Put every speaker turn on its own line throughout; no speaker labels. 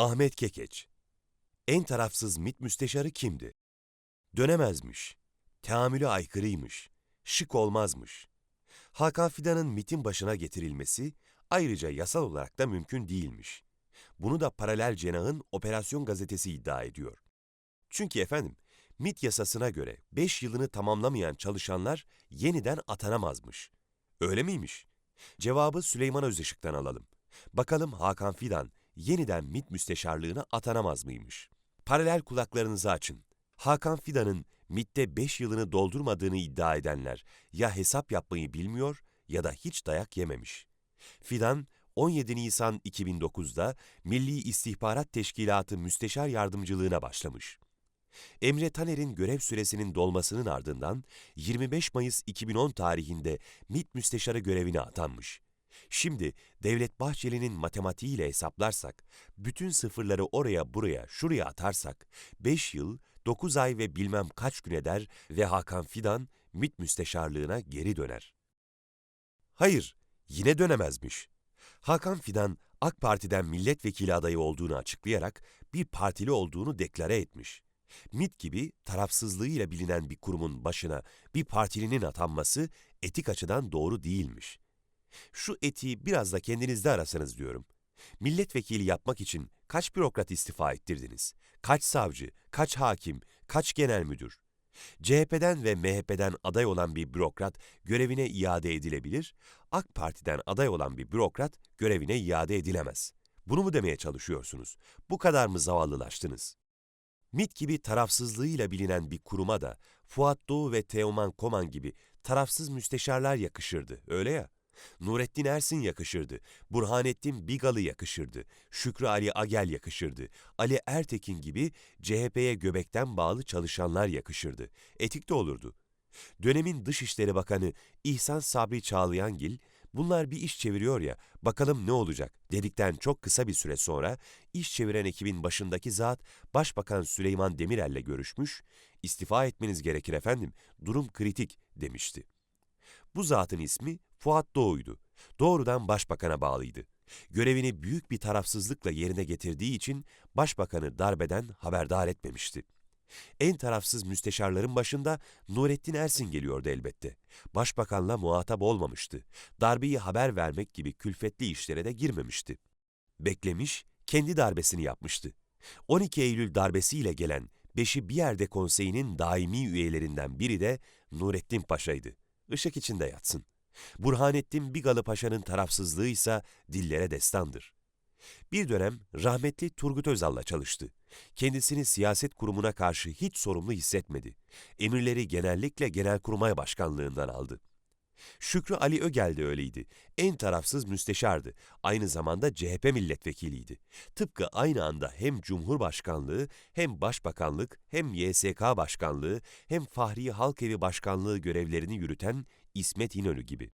Ahmet Kekeç. En tarafsız MİT müsteşarı kimdi? Dönemezmiş. Teamülü aykırıymış. Şık olmazmış. Hakan Fidan'ın MİT'in başına getirilmesi ayrıca yasal olarak da mümkün değilmiş. Bunu da paralel cenahın Operasyon Gazetesi iddia ediyor. Çünkü efendim, MİT yasasına göre 5 yılını tamamlamayan çalışanlar yeniden atanamazmış. Öyle miymiş? Cevabı Süleyman Özışık'tan alalım. Bakalım Hakan Fidan yeniden MİT müsteşarlığına atanamaz mıymış? Paralel kulaklarınızı açın. Hakan Fidan'ın MİT'te 5 yılını doldurmadığını iddia edenler ya hesap yapmayı bilmiyor ya da hiç dayak yememiş. Fidan 17 Nisan 2009'da Milli İstihbarat Teşkilatı Müsteşar Yardımcılığına başlamış. Emre Taner'in görev süresinin dolmasının ardından 25 Mayıs 2010 tarihinde MİT Müsteşarı görevine atanmış. Şimdi Devlet Bahçeli'nin matematiğiyle hesaplarsak, bütün sıfırları oraya buraya şuraya atarsak, 5 yıl, 9 ay ve bilmem kaç gün eder ve Hakan Fidan MİT müsteşarlığına geri döner. Hayır, yine dönemezmiş. Hakan Fidan, AK Parti'den milletvekili adayı olduğunu açıklayarak bir partili olduğunu deklare etmiş. MİT gibi tarafsızlığıyla bilinen bir kurumun başına bir partilinin atanması etik açıdan doğru değilmiş. Şu etiği biraz da kendinizde arasanız diyorum. Milletvekili yapmak için kaç bürokrat istifa ettirdiniz? Kaç savcı, kaç hakim, kaç genel müdür? CHP'den ve MHP'den aday olan bir bürokrat görevine iade edilebilir, AK Parti'den aday olan bir bürokrat görevine iade edilemez. Bunu mu demeye çalışıyorsunuz? Bu kadar mı zavallılaştınız? MİT gibi tarafsızlığıyla bilinen bir kuruma da Fuat Doğu ve Teoman Koman gibi tarafsız müsteşarlar yakışırdı, öyle ya? Nurettin Ersin yakışırdı, Burhanettin Bigalı yakışırdı, Şükrü Ali Agel yakışırdı, Ali Ertekin gibi CHP'ye göbekten bağlı çalışanlar yakışırdı. Etik de olurdu. Dönemin Dışişleri Bakanı İhsan Sabri Çağlayangil, bunlar bir iş çeviriyor ya, bakalım ne olacak dedikten çok kısa bir süre sonra iş çeviren ekibin başındaki zat Başbakan Süleyman Demirel'le görüşmüş, istifa etmeniz gerekir efendim, durum kritik demişti. Bu zatın ismi Fuat Doğu'ydu. Doğrudan başbakana bağlıydı. Görevini büyük bir tarafsızlıkla yerine getirdiği için başbakanı darbeden haberdar etmemişti. En tarafsız müsteşarların başında Nurettin Ersin geliyordu elbette. Başbakanla muhatap olmamıştı. Darbeyi haber vermek gibi külfetli işlere de girmemişti. Beklemiş, kendi darbesini yapmıştı. 12 Eylül darbesiyle gelen Beşi bir yerde konseyinin daimi üyelerinden biri de Nurettin Paşa'ydı. Işık içinde yatsın. Burhanettin Bigalı Paşa'nın tarafsızlığı ise dillere destandır. Bir dönem rahmetli Turgut Özal'la çalıştı. Kendisini siyaset kurumuna karşı hiç sorumlu hissetmedi. Emirleri genellikle Genelkurmay Başkanlığından aldı. Şükrü Ali Ögel de öyleydi. En tarafsız müsteşardı. Aynı zamanda CHP milletvekiliydi. Tıpkı aynı anda hem Cumhurbaşkanlığı, hem Başbakanlık, hem YSK Başkanlığı, hem Fahri Halkevi Başkanlığı görevlerini yürüten İsmet İnönü gibi.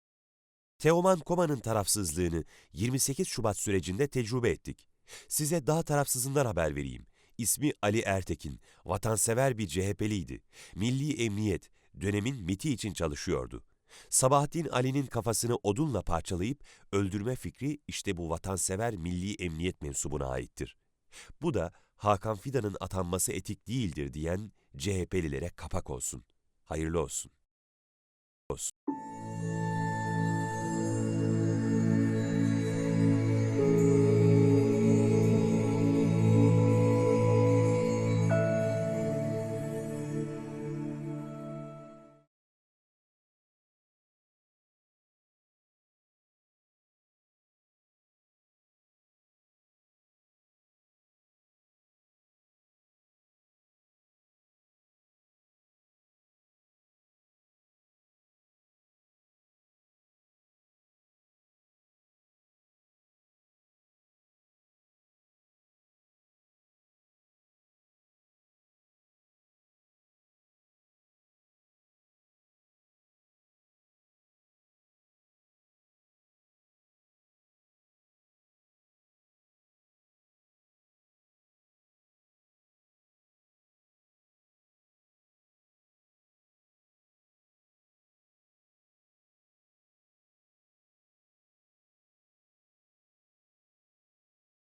Teoman Koma'nın tarafsızlığını 28 Şubat sürecinde tecrübe ettik. Size daha tarafsızından haber vereyim. İsmi Ali Ertekin, vatansever bir CHP'liydi. Milli Emniyet, dönemin MIT'i için çalışıyordu. Sabahattin Ali'nin kafasını odunla parçalayıp öldürme fikri işte bu vatansever milli emniyet mensubuna aittir. Bu da Hakan Fidan'ın atanması etik değildir diyen CHP'lilere kapak olsun. Hayırlı olsun.